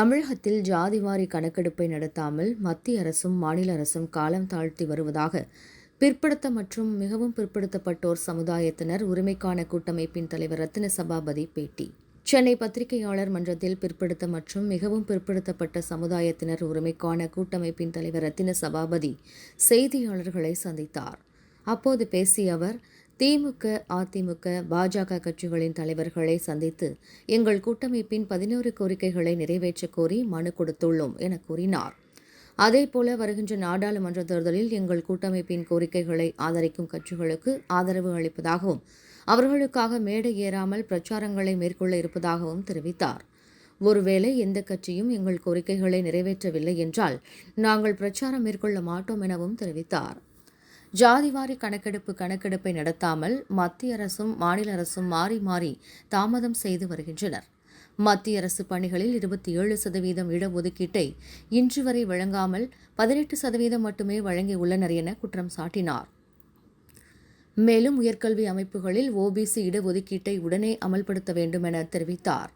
தமிழகத்தில் ஜாதிவாரி கணக்கெடுப்பை நடத்தாமல் மத்திய அரசும் மாநில அரசும் காலம் தாழ்த்தி வருவதாக பிற்படுத்த மற்றும் மிகவும் பிற்படுத்தப்பட்டோர் சமுதாயத்தினர் உரிமைக்கான கூட்டமைப்பின் தலைவர் ரத்தின சபாபதி பேட்டி. சென்னை பத்திரிகையாளர் மன்றத்தில் பிற்படுத்த மற்றும் மிகவும் பிற்படுத்தப்பட்ட சமுதாயத்தினர் உரிமைக்கான கூட்டமைப்பின் தலைவர் ரத்தின சபாபதி செய்தியாளர்களை சந்தித்தார். அப்போது பேசிய அவர் திமுக அதிமுக பாஜக கட்சிகளின் தலைவர்களை சந்தித்து எங்கள் கூட்டமைப்பின் பதினோரு கோரிக்கைகளை நிறைவேற்ற கோரி மனு கொடுத்துள்ளோம் என கூறினார். அதேபோல வருகின்ற நாடாளுமன்ற தேர்தலில் எங்கள் கூட்டமைப்பின் கோரிக்கைகளை ஆதரிக்கும் கட்சிகளுக்கு ஆதரவு அளிப்பதாகவும் அவர்களுக்காக மேடை ஏறாமல் பிரச்சாரங்களை மேற்கொள்ள இருப்பதாகவும் தெரிவித்தார். ஒருவேளை எந்த கட்சியும் எங்கள் கோரிக்கைகளை நிறைவேற்றவில்லை என்றால் நாங்கள் பிரச்சாரம் மேற்கொள்ள மாட்டோம் எனவும் தெரிவித்தார். ஜாதிவாரி கணக்கெடுப்பு கணக்கெடுப்பை நடத்தாமல் மத்திய அரசும் மாநில அரசும் மாறி மாறி தாமதம் செய்து வருகின்றனர். மத்திய அரசு பணிகளில் இருபத்தி ஏழு சதவீதம் இடஒதுக்கீட்டை இன்று வரை வழங்காமல் பதினெட்டு சதவீதம் மட்டுமே வழங்கியுள்ளனர் என குற்றம் சாட்டினார். மேலும் உயர்கல்வி அமைப்புகளில் ஓபிசி இடஒதுக்கீட்டை உடனே அமல்படுத்த வேண்டும் என தெரிவித்தார்.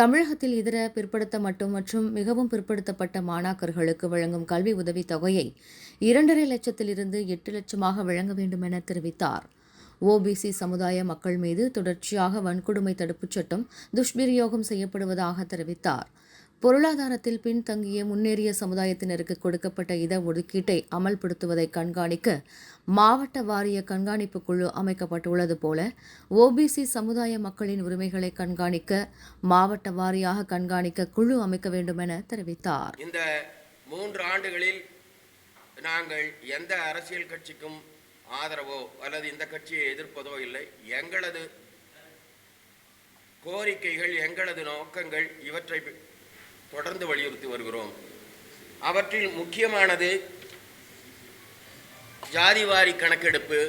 தமிழகத்தில் இதர பிற்படுத்த மட்டும் மற்றும் மிகவும் பிற்படுத்தப்பட்ட மாணாக்கர்களுக்கு வழங்கும் கல்வி உதவித் தொகையை இரண்டரை லட்சத்திலிருந்து எட்டு லட்சமாக வழங்க வேண்டும் என தெரிவித்தார். ஓபிசி சமுதாய மக்கள் மீது தொடர்ச்சியாக வன்கொடுமை தடுப்புச் சட்டம் துஷ்பிரயோகம் செய்யப்படுவதாக தெரிவித்தார். பொருளாதாரத்தில் பின்தங்கிய முன்னேறிய சமுதாயத்தினருக்கு கொடுக்கப்பட்ட இட ஒதுக்கீட்டை அமல்படுத்துவதை கண்காணிக்க மாவட்ட வாரிய கண்காணிப்பு குழு அமைக்கப்பட்டுள்ளது போல ஓபிசி சமுதாய மக்களின் உரிமைகளை கண்காணிக்க மாவட்ட வாரியாக கண்காணிக்க குழு அமைக்க வேண்டும் என தெரிவித்தார். இந்த மூன்று ஆண்டுகளில் நாங்கள் எந்த அரசியல் கட்சிக்கும் ஆதரவோ அல்லது இந்த கட்சியை எதிர்ப்பதோ இல்லை. எங்களது கோரிக்கைகள் எங்களது நோக்கங்கள் இவற்றை தொடர்ந்து வலியுறுத்தி வருகிறோம். அவற்றில் முக்கியமானது ஜாதிவாரி கணக்கெடுப்பு.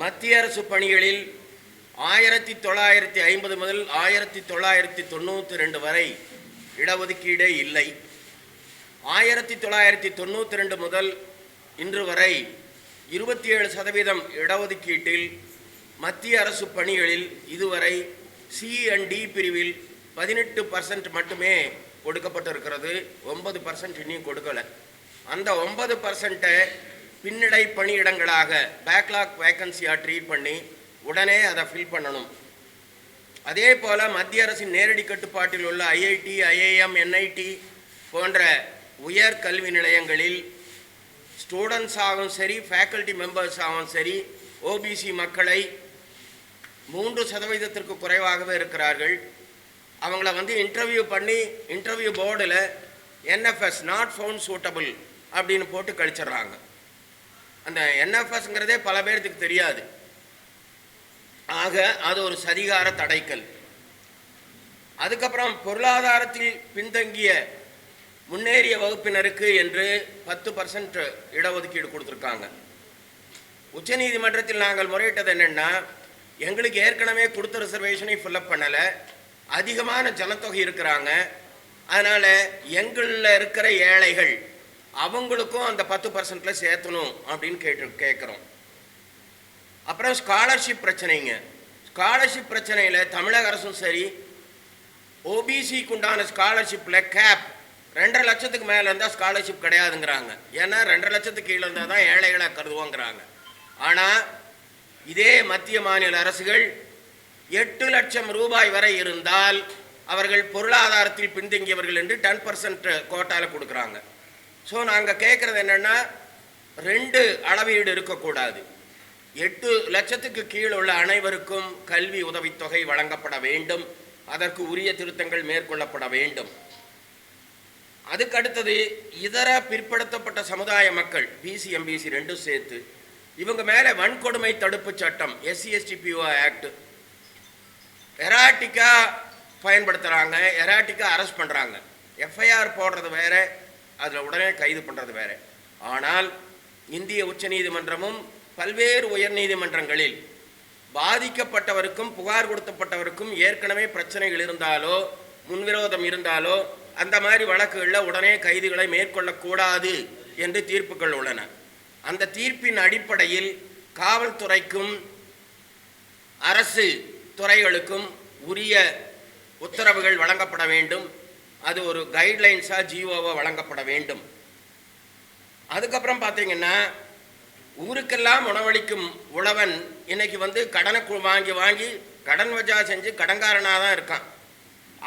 மத்திய அரசு பணிகளில் ஆயிரத்தி தொள்ளாயிரத்தி ஐம்பது முதல் ஆயிரத்தி தொள்ளாயிரத்தி தொண்ணூற்றி ரெண்டு வரை இடஒதுக்கீடே இல்லை. ஆயிரத்தி தொள்ளாயிரத்தி தொண்ணூற்றி ரெண்டு முதல் இன்று வரை இருபத்தி ஏழு சதவீதம் இடஒதுக்கீட்டில் மத்திய அரசு பணிகளில் இதுவரை சி அண்ட் டி பிரிவில் பதினெட்டு பர்சன்ட் மட்டுமே கொடுக்கப்பட்டிருக்கிறது. ஒன்பது பர்சன்ட் இன்னும் கொடுக்கலை. அந்த ஒன்பது பர்சன்ட்டை பின்னடை பணியிடங்களாக பேக்லாக் வேக்கன்சியாக ட்ரீட் பண்ணி உடனே அதை ஃபில் பண்ணணும். அதே போல் மத்திய அரசின் நேரடி கட்டுப்பாட்டில் உள்ள ஐஐடி ஐஏஎம் என்ஐடி போன்ற உயர் கல்வி நிலையங்களில் ஸ்டூடெண்ட்ஸாகவும் சரி ஃபேக்கல்டி மெம்பர்ஸாகவும் சரி ஓபிசி மக்களை மூன்று சதவீதத்திற்கு குறைவாகவே இருக்கிறார்கள். அவங்கள வந்து இன்டர்வியூ பண்ணி இன்டர்வியூ போர்டில் என்எஃப்எஸ் நாட் ஃபவுண்ட் சூட்டபிள் அப்படின்னு போட்டு கழிச்சிடுறாங்க. அந்த என்எஃப்எஸ்ங்கிறதே பல பேர்த்துக்கு தெரியாது. ஆக அது ஒரு சதிகார தடைக்கல். அதுக்கப்புறம் பொருளாதாரத்தில் பின்தங்கிய முன்னேறிய வகுப்பினருக்கு என்று பத்து பர்சன்ட் இடஒதுக்கீடு கொடுத்துருக்காங்க. உச்சநீதிமன்றத்தில் நாங்கள் முறையிட்டது என்னென்னா எங்களுக்கு ஏற்கனவே கொடுத்த ரிசர்வேஷனை ஃபில்லப் பண்ணலை. அதிகமான ஜனத்தொகை இருக்கிறாங்க. அதனால் எங்களில் இருக்கிற ஏழைகள் அவங்களுக்கும் அந்த பத்து பர்சன்டில் சேர்த்தணும் அப்படின்னு கேட்டு கேட்குறோம். அப்புறம் ஸ்காலர்ஷிப் பிரச்சனைங்க. ஸ்காலர்ஷிப் பிரச்சனையில் தமிழக அரசும் சரி ஓபிசிக்கு உண்டான ஸ்காலர்ஷிப்பில் கேப் ரெண்டரை லட்சத்துக்கு மேலே இருந்தால் ஸ்காலர்ஷிப் கிடையாதுங்கிறாங்க. ஏன்னா ரெண்டரை லட்சத்துக்கு கீழே இருந்தால் தான் ஏழைகளை கருதுவோங்கிறாங்க. ஆனால் இதே மத்திய மாநில அரசுகள் எட்டு லட்சம் ரூபாய் வரை இருந்தால் அவர்கள் பொருளாதாரத்தில் பின்தங்கியவர்கள் என்று டென் பர்சன்ட் கோட்டாவில் கொடுக்குறாங்க. ஸோ நாங்கள் கேட்குறது என்னென்னா ரெண்டு அளவீடு இருக்கக்கூடாது. எட்டு லட்சத்துக்கு கீழ் உள்ள அனைவருக்கும் கல்வி உதவித்தொகை வழங்கப்பட வேண்டும். அதற்கு உரிய திருத்தங்கள் மேற்கொள்ளப்பட வேண்டும். அதுக்கு அடுத்தது இதர பிற்படுத்தப்பட்ட சமுதாய மக்கள் பிசிஎம்பிசி ரெண்டும் சேர்த்து இவங்க மேலே வன்கொடுமை தடுப்பு சட்டம் எஸ்சி எஸ்டி பிஓ ஆக்ட் எராட்டிக்கா பயன்படுத்துகிறாங்க எராட்டிக்கா அரெஸ்ட் பண்ணுறாங்க எஃப்ஐஆர் போடுறது வேற அதில் உடனே கைது பண்ணுறது வேற. ஆனால் இந்திய உச்சநீதிமன்றமும் பல்வேறு உயர்நீதிமன்றங்களில் பாதிக்கப்பட்டவருக்கும் புகார் கொடுத்தப்பட்டவருக்கும் ஏற்கனவே பிரச்சனைகள் இருந்தாலோ முன்விரோதம் இருந்தாலோ அந்த மாதிரி வழக்குகளில் உடனே கைதுகளை மேற்கொள்ளக்கூடாது என்று தீர்ப்புகள் உள்ளன. அந்த தீர்ப்பின் அடிப்படையில் காவல்துறைக்கும் அரசு துறைகளுக்கும் உரிய உத்தரவுகள் வழங்கப்பட வேண்டும். அது ஒரு கைட்லைன்ஸாக ஜிஓவாக வழங்கப்பட வேண்டும். அதுக்கப்புறம் பார்த்தீங்கன்னா ஊருக்கெல்லாம் உணவளிக்கும் உழவன் இன்னைக்கு வந்து கடனை வாங்கி வாங்கி கடன் வஜா செஞ்சு கடன்காரனாக தான் இருக்கான்.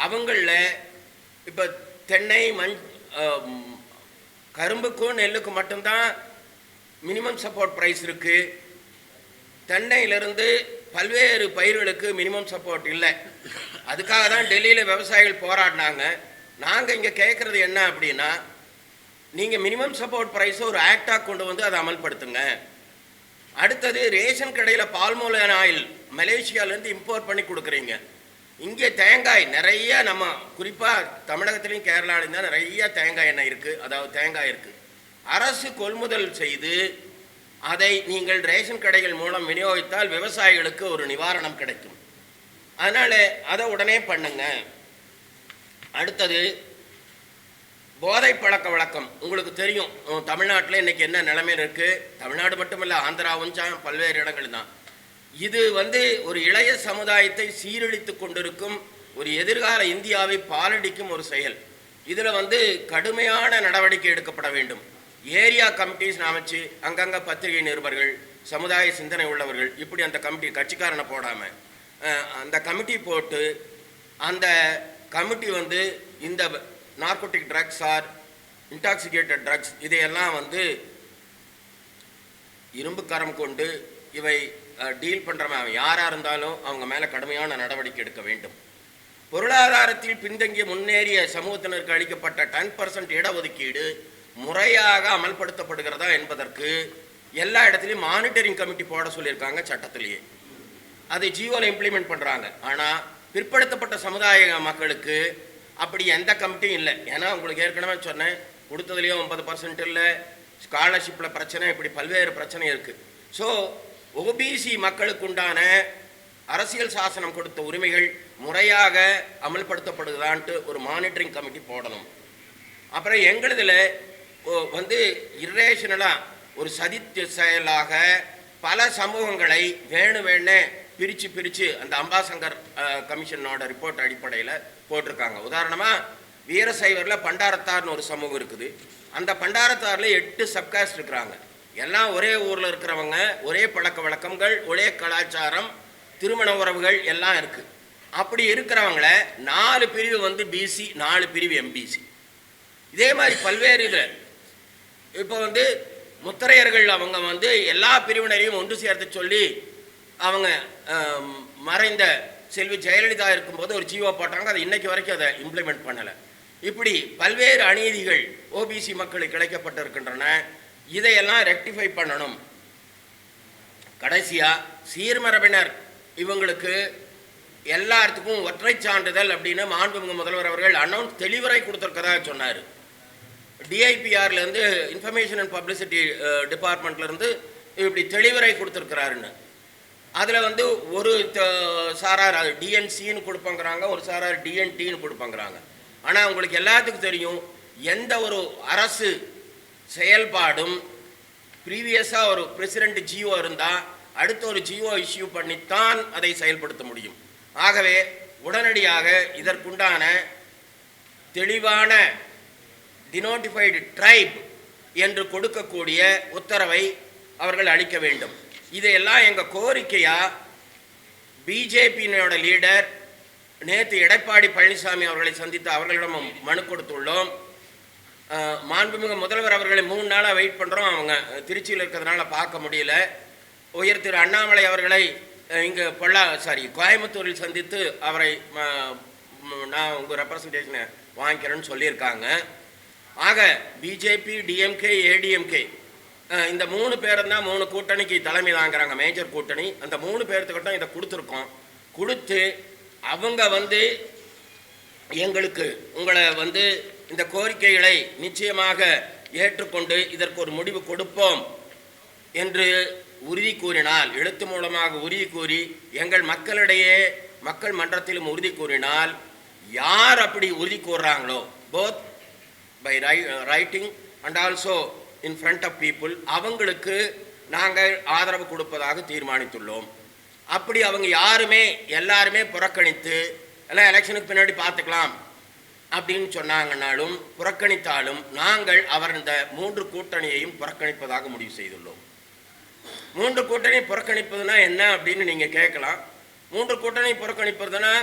அவங்களில் இப்போ தென்னை மண் கரும்புக்கும் நெல்லுக்கும் மட்டும்தான் மினிமம் சப்போர்ட் ப்ரைஸ் இருக்குது தென்னையிலிருந்து பல்வேறு பயிர்களுக்கு மினிமம் சப்போர்ட் இல்லை. அதுக்காக தான் டெல்லியில் விவசாயிகள் போராடினாங்க. நாங்கள் இங்கே கேட்குறது என்ன அப்படின்னா நீங்கள் மினிமம் சப்போர்ட் ப்ரைஸை ஒரு ஆக்டாக கொண்டு வந்து அதை அமல்படுத்துங்க. அடுத்தது ரேஷன் கடையில் பால்மோலன் ஆயில் மலேசியாவிலேருந்து இம்போர்ட் பண்ணி கொடுக்குறீங்க. இங்கே தேங்காய் நிறைய நம்ம குறிப்பாக தமிழகத்துலேயும் கேரளாலையும் தான் நிறைய தேங்காய் எண்ணெய் இருக்குது அதாவது தேங்காய் இருக்குது அரசு கொள்முதல் செய்து அதை நீங்கள் ரேஷன் கடைகள் மூலம் விநியோகித்தால் விவசாயிகளுக்கு ஒரு நிவாரணம் கிடைக்கும். அதனால் அதை உடனே பண்ணுங்க. அடுத்தது போதை பழக்க வழக்கம். உங்களுக்கு தெரியும் தமிழ்நாட்டில் இன்னைக்கு என்ன நிலைமையில் இருக்குது தமிழ்நாடு மட்டுமல்ல ஆந்திராவும் சா- பல்வேறு இடங்கள் தான். இது வந்து ஒரு இளைய சமுதாயத்தை சீரழித்து கொண்டிருக்கும் ஒரு எதிர்கால இந்தியாவை பாலடிக்கும் ஒரு செயல். இதில் வந்து கடுமையான நடவடிக்கை எடுக்கப்பட வேண்டும். ஏரியா கமிட்டிஸ் அமைச்சு அங்கங்கே பத்திரிகை நிருபர்கள் சமுதாய சிந்தனை உள்ளவர்கள் இப்படி அந்த கமிட்டி கட்சிக்காரனை போடாமல் அந்த கமிட்டி போட்டு அந்த கமிட்டி வந்து இந்த narcotic drugs or intoxicated drugs இதையெல்லாம் வந்து இரும்பு கரம் கொண்டு இவை டீல் பண்ணுறவன் அவன் யாராக இருந்தாலும் அவங்க மேலே கடுமையான நடவடிக்கை எடுக்க வேண்டும். பொருளாதாரத்தில் பின்தங்கிய முன்னேறிய சமூகத்தினருக்கு அளிக்கப்பட்ட டென் பர்சன்ட் இடஒதுக்கீடு முறையாக அமல்படுத்தப்படுகிறதா என்பதற்கு எல்லா இடத்துலையும் மானிட்டரிங் கமிட்டி போட சொல்லியிருக்காங்க சட்டத்திலேயே. அதை ஜியோவில் இம்ப்ளிமெண்ட் பண்ணுறாங்க ஆனால் பிற்படுத்தப்பட்ட சமுதாய மக்களுக்கு அப்படி எந்த கமிட்டியும் இல்லை. ஏன்னா உங்களுக்கு ஏற்கனவே சொன்னேன் கொடுத்ததுலேயும் ஒன்பது பர்சன்ட் இல்லை. ஸ்காலர்ஷிப்பில் பிரச்சனை இப்படி பல்வேறு பிரச்சனை இருக்குது ஸோ ஓபிசி மக்களுக்கு உண்டான அரசியல் சாசனம் கொடுத்த உரிமைகள் முறையாக அமல்படுத்தப்படுதான்ட்டு ஒரு மானிட்டரிங் கமிட்டி போடணும். அப்புறம் எங்களுதில் வந்து இரேஷனலாக ஒரு சதித்து செயலாக பல சமூகங்களை வேணு வேணே பிரித்து பிரித்து அந்த அம்பாசங்கர் கமிஷனோட ரிப்போர்ட் அடிப்படையில் போட்டிருக்காங்க. உதாரணமாக வீரசைவரில் பண்டாரத்தார்னு ஒரு சமூகம் இருக்குது. அந்த பண்டாரத்தாரில் எட்டு சப்காஸ்ட் இருக்கிறாங்க. எல்லாம் ஒரே ஊரில் இருக்கிறவங்க ஒரே பழக்க வழக்கங்கள் ஒரே கலாச்சாரம் திருமண உறவுகள் எல்லாம் இருக்குது அப்படி இருக்கிறவங்கள நாலு பிரிவு வந்து பிசி நாலு பிரிவு எம்பிசி இதே மாதிரி பல்வேறு இதில் இப்போ வந்து முத்தரையர்கள் அவங்க வந்து எல்லா பிரிவினரையும் ஒன்று சேர்த்து சொல்லி அவங்க மறைந்த செல்வி ஜெயலலிதா இருக்கும்போது ஒரு ஜீவோ போட்டாங்க. அதை இன்னைக்கு வரைக்கும் அதை இம்ப்ளிமெண்ட் பண்ணலை. இப்படி பல்வேறு அநீதிகள் ஓபிசி மக்களுக்கு கிடைக்கப்பட்டிருக்கின்றன இதையெல்லாம் ரெக்டிஃபை பண்ணணும். கடைசியாக சீர்மரபினர் இவங்களுக்கு எல்லாத்துக்கும் ஒற்றை சான்றிதழ் அப்படின்னு மாண்புமிகு முதல்வர் அவர்கள் அனௌன்ஸ் தெளிவுரை கொடுத்துருக்கதாக சொன்னார். டிஐபிஆர்லேருந்து இன்ஃபர்மேஷன் அண்ட் பப்ளிசிட்டி டிபார்ட்மெண்ட்லேருந்து இப்படி தெளிவுரை கொடுத்துருக்கிறாருன்னு. அதில் வந்து ஒரு சாரார் அது டிஎன்சின்னு கொடுப்பாங்கிறாங்க ஒரு சாரார் டிஎன்டின்னு கொடுப்பாங்கிறாங்க. ஆனால் உங்களுக்கு எல்லாத்துக்கும் தெரியும் எந்த ஒரு அரசு செயல்பாடும் ப்ரீவியஸாக ஒரு பிரசிடெண்ட் ஜியோ இருந்தால் அடுத்த ஒரு ஜியோ இஷ்யூ பண்ணித்தான் அதை செயல்படுத்த முடியும். ஆகவே உடனடியாக இதற்குண்டான தெளிவான டினோட்டிஃபைடு ட்ரைப் என்று கொடுக்கக்கூடிய உத்தரவை அவர்கள் அளிக்க வேண்டும். இதையெல்லாம் எங்கள் கோரிக்கையாக பிஜேபியினோட லீடர் நேற்று எடப்பாடி பழனிசாமி அவர்களை சந்தித்து அவர்களிடம் மனு கொடுத்துள்ளோம். மாண்புமிகு முதல்வர் அவர்களை மூணு நாளாக வெயிட் பண்ணுறோம் அவங்க திருச்சியில் இருக்கிறதுனால பார்க்க முடியல. உயர் திரு அண்ணாமலை அவர்களை இங்கே பொல்லா சாரி கோயம்புத்தூரில் சந்தித்து அவரை ம- நான் உங்கள் ரெப்ரசன்டேஷனை வாங்கிக்கிறேன்னு சொல்லியிருக்காங்க. ஆக பிஜேபி டிஎம்கே ஏடிஎம்கே இந்த மூணு பேரும் தான் மூணு கூட்டணிக்கு தலைமை தாங்கிறாங்க மேஜர் கூட்டணி. அந்த மூணு பேர்த்துக்கிட்ட இதை கொடுத்துருக்கோம். கொடுத்து அவங்க வந்து எங்களுக்கு உங்களை வந்து இந்த கோரிக்கைகளை நிச்சயமாக ஏற்றுக்கொண்டு இதற்கு ஒரு முடிவு கொடுப்போம் என்று உறுதி கூறினால் எழுத்து மூலமாக உறுதி கூறி எங்கள் மக்களிடையே மக்கள் மன்றத்திலும் உறுதி கூறினால் யார் அப்படி உறுதி கூறுறாங்களோ both by writing and also in front of people அவங்களுக்கு நாங்கள் ஆதரவு கொடுப்பதாக தீர்மானித்துள்ளோம். அப்படி அவங்க யாருமே எல்லாருமே புறக்கணித்து எல்லாம் எலெக்ஷனுக்கு பின்னாடி பார்த்துக்கலாம் அப்படின்னு சொன்னாங்கன்னாலும் புறக்கணித்தாலும் நாங்கள் அவர் இந்த மூன்று கூட்டணியையும் புறக்கணிப்பதாக முடிவு செய்துள்ளோம். மூன்று கூட்டணி புறக்கணிப்பதுனா என்ன அப்படின்னு நீங்கள் கேட்கலாம். மூன்று கூட்டணி புறக்கணிப்பதுனா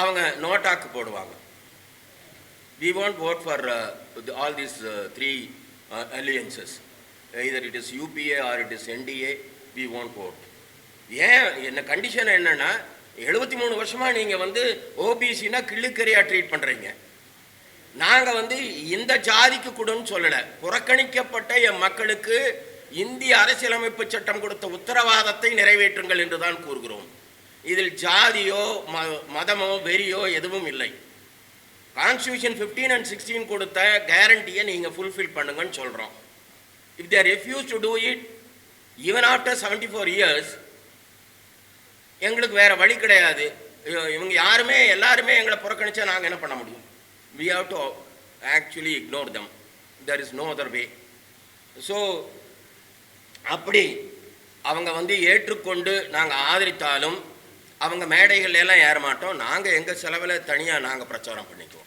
அவங்க நோட்டாக்கு போடுவாங்க. We won't vote for uh, the- all these uh, three uh, alliances. Either it is UPA or it is NDA we won't vote. ஏன் என்ன கண்டிஷன் என்னன்னா எழுபத்தி மூணு வருஷமா நீங்க வந்து ஓபிசினா கிள்ளுக்கறியா ட்ரீட் பண்றீங்க. நாங்க வந்து இந்த ஜாதிக்கு கொடுன்னு சொல்லல. புறக்கணிக்கப்பட்ட என் மக்களுக்கு இந்திய அரசியலமைப்பு சட்டம் கொடுத்த உத்தரவாதத்தை நிறைவேற்றுங்கள் என்றுதான் கூறுகிறோம். இதில் ஜாதியோ ம- மதமோ வெறியோ எதுவும் இல்லை. கான்ஸ்டியூஷன் 15 அண்ட் சிக்ஸ்டீன் கொடுத்த கேரண்டியை நீங்கள் ஃபுல்ஃபில் பண்ணுங்கன்னு சொல்கிறோம் if there refuse to do it even after seventy four years எங்களுக்கு வேறு வழி கிடையாது. இவங்க யாருமே எல்லாருமே எங்களை புறக்கணிச்சா நாங்கள் என்ன பண்ண முடியும்? We have to actually ignore them there is no other way so அப்படி அவங்க வந்து ஏற்றுக்கொண்டு நாங்கள் ஆதரித்தாலும் அவங்க மேடைகள் எல்லாம் ஏற மாட்டோம் நாங்கள் எங்கள் செலவில் தனியாக நாங்கள் பிரச்சாரம் பண்ணிக்குவோம்.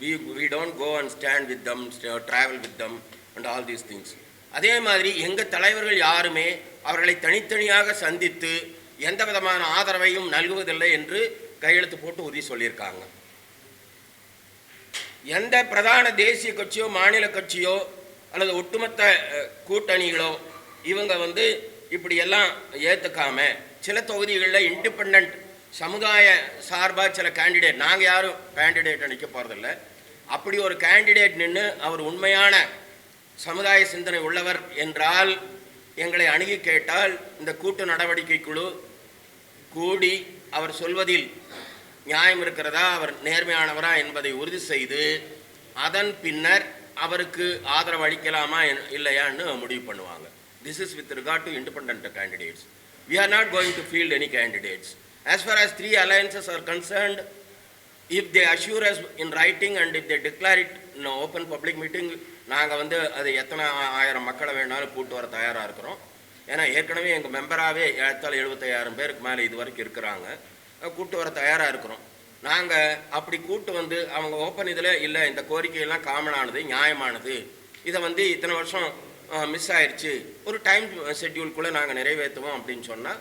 We we don't go and stand with them travel with them and all these things அதே மாதிரி எங்கள் தலைவர்கள் யாருமே அவர்களை தனித்தனியாக சந்தித்து எந்த விதமான ஆதரவையும் நல்குவதில்லை என்று கையெழுத்து போட்டு உறுதி சொல்லியிருக்காங்க. எந்த பிரதான தேசிய கட்சியோ மாநில கட்சியோ அல்லது ஒட்டுமொத்த கூட்டணிகளோ இவங்க வந்து இப்படியெல்லாம் ஏற்றுக்காம சில தொகுதிகளில் இண்டிபெண்ட் சமுதாய சார்பாக சில கேண்டிடேட் நாங்கள் யாரும் கேண்டிடேட்டை நிற்க போகிறதில்ல அப்படி ஒரு கேண்டிடேட் நின்று அவர் உண்மையான சமுதாய சிந்தனை உள்ளவர் என்றால் எங்களை அணுகி கேட்டால் இந்த கூட்டு நடவடிக்கை குழு கூடி அவர் சொல்வதில் நியாயம் இருக்கிறதா அவர் நேர்மையானவரா என்பதை உறுதி செய்து அதன் பின்னர் அவருக்கு ஆதரவு அளிக்கலாமா இல்லையான்னு முடிவு பண்ணுவாங்க. This is with regard to independent candidates we are not going to field any candidates as far as three alliances are concerned if they assure us in writing and if they declare it in an open public meeting நாங்கள் வந்து அது எத்தனை ஆயிரம் மக்களை வேணாலும் கூட்டு வர தயாராக இருக்கிறோம். ஏன்னா ஏற்கனவே எங்கள் மெம்பராகவே ஏழத்தால் எழுபத்தையாயிரம் பேருக்கு மேலே இது வரைக்கும் இருக்கிறாங்க கூட்டு வர தயாராக இருக்கிறோம். நாங்கள் அப்படி கூட்டு வந்து அவங்க ஓப்பன் இதில் இல்லை இந்த கோரிக்கையெல்லாம் காமனானது நியாயமானது. இதை வந்து இத்தனை வருஷம் மிஸ் ஆயிடுச்சு ஒரு டைம் ஷெட்யூல்குள்ளே நாங்கள் நிறைவேற்றுவோம் அப்படின்னு சொன்னால்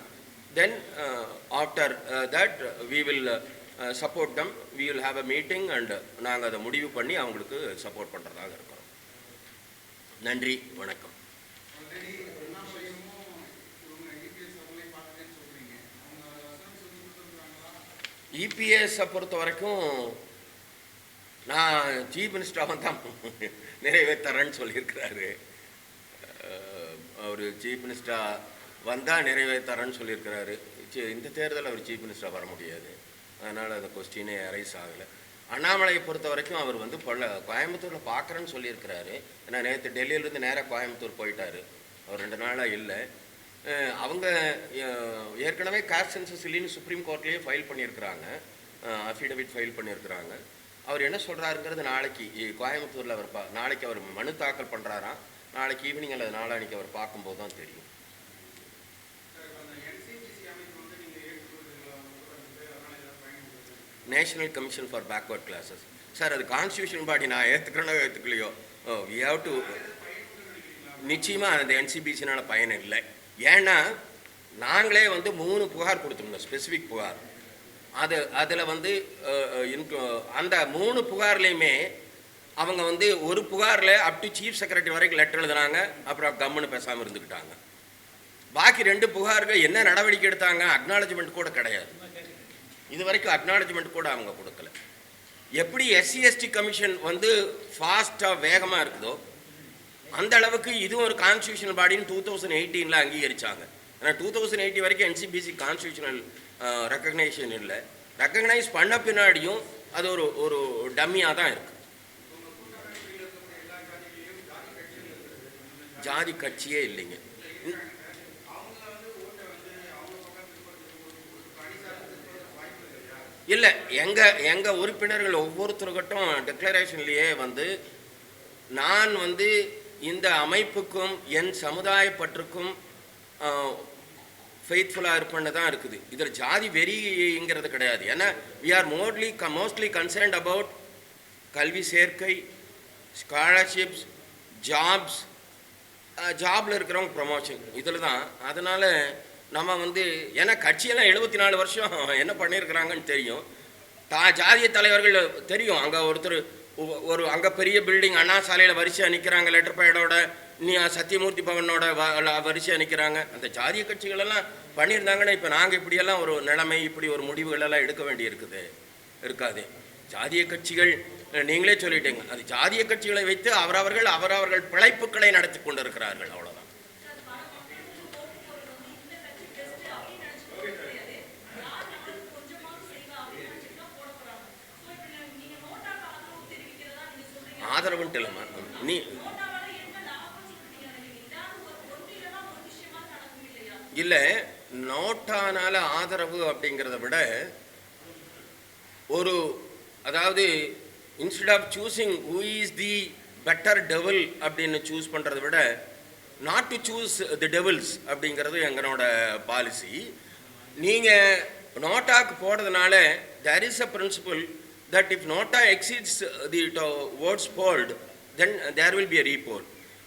then uh, after uh, that uh, we will support them. We will have a meeting and நாங்கள் அதை முடிவு பண்ணி அவங்களுக்கு சப்போர்ட் பண்ணுறதாக இருக்கிறோம் நன்றி வணக்கம். இபிஎஸ் கொடுத்துருக்காங்களா? இபிஎஸ்ஸை பொறுத்த வரைக்கும் நான் சீஃப் மினிஸ்டராக தான் நிறைவேற்றுறேன்னு சொல்லியிருக்கிறாரு. அவர் சீஃப் மினிஸ்டராக வந்தால் நிறைவேற்றாரன்னு சொல்லியிருக்கிறாரு. இந்த தேர்தல் அவர் சீஃப் மினிஸ்டராக வர முடியாது. அதனால் அந்த கொஸ்டினே அரைஸ் ஆகலை. அண்ணாமலையை பொறுத்த வரைக்கும் அவர் வந்து கொள்ள கோயம்புத்தூரில் பார்க்குறேன்னு சொல்லியிருக்கிறாரு. ஏன்னா நேற்று டெல்லியிலேருந்து நேராக கோயம்புத்தூர் போயிட்டாரு. அவர் ரெண்டு நாளாக இல்லை. அவங்க ஏற்கனவே காஸ்ட் சென்சஸ் இல்லைன்னு சுப்ரீம் கோர்ட்லேயே ஃபைல் பண்ணியிருக்கிறாங்க. அஃபிடவிட் ஃபைல் பண்ணியிருக்கிறாங்க. அவர் என்ன சொல்கிறாருங்கிறது நாளைக்கு கோயம்புத்தூரில் அவர் பா நாளைக்கு அவர் மனு தாக்கல் பண்ணுறாராம் நாளைக்கு ஈவினிங் அல்லது நாளானிக்கு அவர் பார்க்கும்போது தான் தெரியும் சார் இப்போ அந்த என்சிபிசி அமைப்பு வந்து நீங்கள் ஏற்றுக்கொள்றீங்களா அவங்க கூட ரெண்டு பேர் அதனால ஏதாவது பயன்படுத்துறது National Commission for Backward Classes sir அது கான்ஸ்டியூஷன் பாடி நான் ஏற்றுக்கிறேனோ ஏற்றுக்கலையோ வி oh, ஹாவ் டு நிச்சயமாக அந்த என்சிபிசினால் பயன் இல்லை. ஏன்னா நாங்களே வந்து மூணு புகார் கொடுத்துருந்தோம் ஸ்பெசிஃபிக் புகார். அது அதில் வந்து இன்க்ளூ அந்த மூணு புகார்லேயுமே அவங்க வந்து ஒரு புகாரில் அப் டு சீஃப் செக்ரட்டரி வரைக்கும் லெட்டர் எழுதுனாங்க அப்புறம் கம்முன்னு பேசாமல் இருந்துக்கிட்டாங்க பாக்கி ரெண்டு புகார்கள் என்ன நடவடிக்கை எடுத்தாங்க அக்னாலஜ்மெண்ட் கூட கிடையாது. இது வரைக்கும் அக்னாலஜ்மெண்ட் கூட அவங்க கொடுக்கல. எப்படி எஸ்சி எஸ்டி கமிஷன் வந்து ஃபாஸ்ட்டாக வேகமாக இருக்குதோ அந்த அளவுக்கு இதுவும் ஒரு கான்ஸ்டியூஷனல் பாடின்னு டூ தௌசண்ட் எயிட்டீனில் அங்கீகரிச்சாங்க. ஏன்னா டூ தௌசண்ட் எயிட்டி வரைக்கும் என்சிபிசி கான்ஸ்டியூஷனல் ரெக்கக்னைசேஷன் இல்லை. ரெக்கக்னைஸ் பண்ண பின்னாடியும் அது ஒரு ஒரு டம்மியாக தான் இருக்கு. ஜாதி கட்சியே இல்லைங்க. இல்லை எங்கள் எங்கள் உறுப்பினர்கள் ஒவ்வொருத்தருக்கட்டும் டிக்ளரேஷன்லேயே வந்து நான் வந்து இந்த அமைப்புக்கும் என் சமுதாய பற்றுக்கும் ஃபெய்த்ஃபுல்லாக இருப்பேன்னு தான் இருக்குது. இதில் ஜாதி வெறிங்கிறது கிடையாது. ஏன்னா வி ஆர் மோர்லி க மோஸ்ட்லி கன்சர்ன்ட் அபவுட் கல்வி சேர்க்கை ஸ்காலர்ஷிப்ஸ் ஜாப்ஸ் ஜாபில் இருக்கிறவங்க ப்ரொமோஷன் இதில் தான். அதனால் நம்ம வந்து ஏன்னா கட்சியெல்லாம் எழுபத்தி நாலு வருஷம் என்ன பண்ணியிருக்கிறாங்கன்னு தெரியும். தா ஜாதிய தலைவர்கள் தெரியும். அங்கே ஒருத்தர் ஒரு அங்கே பெரிய பில்டிங் அண்ணா சாலையில் வரிசையாக நிற்கிறாங்க லெட்டர் பேடோட நீ சத்தியமூர்த்தி பவனோட வரிசையாக நிற்கிறாங்க அந்த ஜாதிய கட்சிகளெல்லாம் பண்ணியிருந்தாங்கன்னா இப்போ நாங்கள் இப்படியெல்லாம் ஒரு நிலைமை இப்படி ஒரு முடிவுகளெல்லாம் எடுக்க வேண்டி இருக்குது. இருக்காது ஜாதிய கட்சிகள் நீங்களே சொல்லிட்டீங்க. அது ஜாதிய கட்சிகளை வைத்து அவரவர்கள் அவரவர்கள் பிழைப்புகளை நடத்தி கொண்டிருக்கிறார்கள். அவ்வளோ ஆதரவுன்ட்டு இல்லைம்மா. நீ இல்லை நோட்டானால ஆதரவு அப்படிங்கிறத விட ஒரு அதாவது instead of choosing who is the better devil அப்படின்னு சூஸ் பண்ணுறத விட not to choose the devils அப்படிங்கிறது எங்களோட பாலிசி நீங்கள் நோட்டாக்கு போடுறதுனால there is a principle that if NOTA exceeds the votes polled then there will be a repoll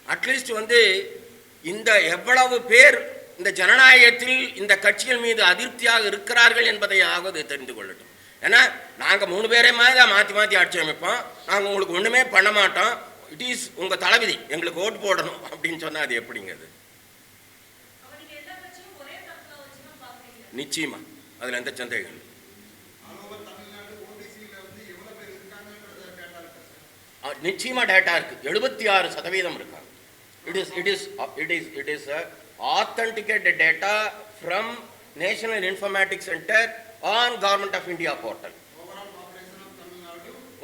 at least வந்து இந்த எவ்வளவு பேர் இந்த ஜனநாயகத்தில் இந்த கட்சிகள் மீது அதிருப்தியாக இருக்கிறார்கள் என்பதையாவது தெரிந்து கொள்ளட்டும். ஏன்னா நாங்கள் மூணு பேரே மாதிரி தான் மாற்றி மாற்றி ஆட்சி அமைப்போம். நாங்கள் உங்களுக்கு ஒன்றுமே பண்ண மாட்டோம். இட் இஸ் உங்கள் தளபதி எங்களுக்கு ஓட்டு போடணும் அப்படின்னு சொன்னால் அது எப்படிங்க அது நிச்சயமா. அதில் எந்த சந்தேகம் இல்லை. ஆல் ஓவர் தமிழ்நாடு ஓபிசியில் வந்து எவ்வளோ பேர் இருக்காங்கன்றத டேட்டா இருக்கு நிச்சயமாக டேட்டா இருக்குது எழுபத்தி ஆறு சதவீதம் இருக்காங்க. It is it is it is it is authenticated data from National Informatics Centre on Government of India portal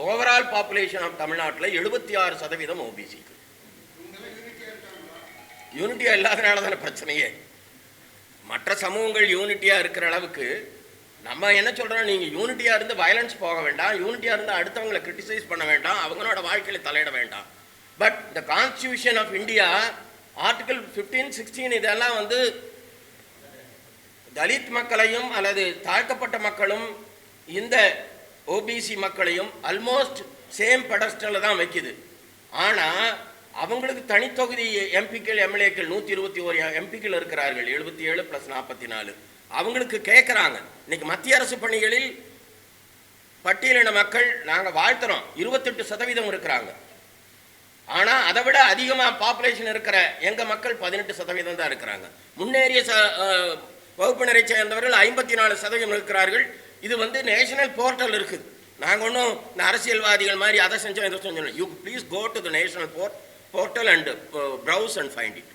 overall population of தமிழ்நாட்டில் எழுபத்தி ஆறு சதவீதம் ஓபிசிக்கு யூனிட்டியாக இல்லாதனால தானே பிரச்சனையே. மற்ற சமூகங்கள் யூனிட்டியாக இருக்கிற அளவுக்கு நம்ம என்ன சொல்றோம்? நீங்க யூனிட்டியா இருந்து வயலன்ஸ் போக வேண்டாம். யூனிட்டியா இருந்து அடுத்தவங்களை கிரிட்டிசைஸ் பண்ண வேண்டாம். அவங்களோட வாழ்க்கையில தலையிட வேண்டாம். But the constitution of India article 15 sixteen இதெல்லாம் வந்து தலித் மக்களையும் அல்லது தாழ்த்தப்பட்ட மக்களும் இந்த ஓபிசி மக்களையும் அல்மோஸ்ட் சேம் பெடஸ்டலில் தான் வைக்குது. ஆனால் அவங்களுக்கு தனித்தொகுதி எம்பிக்கள் எம்எல்ஏக்கள் நூற்றி இருபத்தி ஒரு எம்பிக்கள் இருக்கிறார்கள். எழுபத்தி ஏழு ப்ளஸ் நாற்பத்தி நாலு. அவங்களுக்கு கேட்குறாங்க இன்னைக்கு மத்திய அரசு பணிகளில் பட்டியலின மக்கள் நாங்கள் வாழ்த்துறோம். இருபத்தெட்டு சதவீதம் இருக்கிறாங்க. ஆனால் அதை விட அதிகமாக பாப்புலேஷன் இருக்கிற எங்கள் மக்கள் பதினெட்டு சதவீதம் தான் இருக்கிறாங்க. முன்னேறிய ச வகுப்பினரை சேர்ந்தவர்கள் ஐம்பத்தி நாலு சதவீதம் இருக்கிறார்கள். இது வந்து நேஷனல் போர்ட்டல் இருக்குது. நாங்கள் ஒன்றும் இந்த அரசியல்வாதிகள் மாதிரி அதை செஞ்சோம் இதை செஞ்சோம் you please go to the national port portal and browse and find it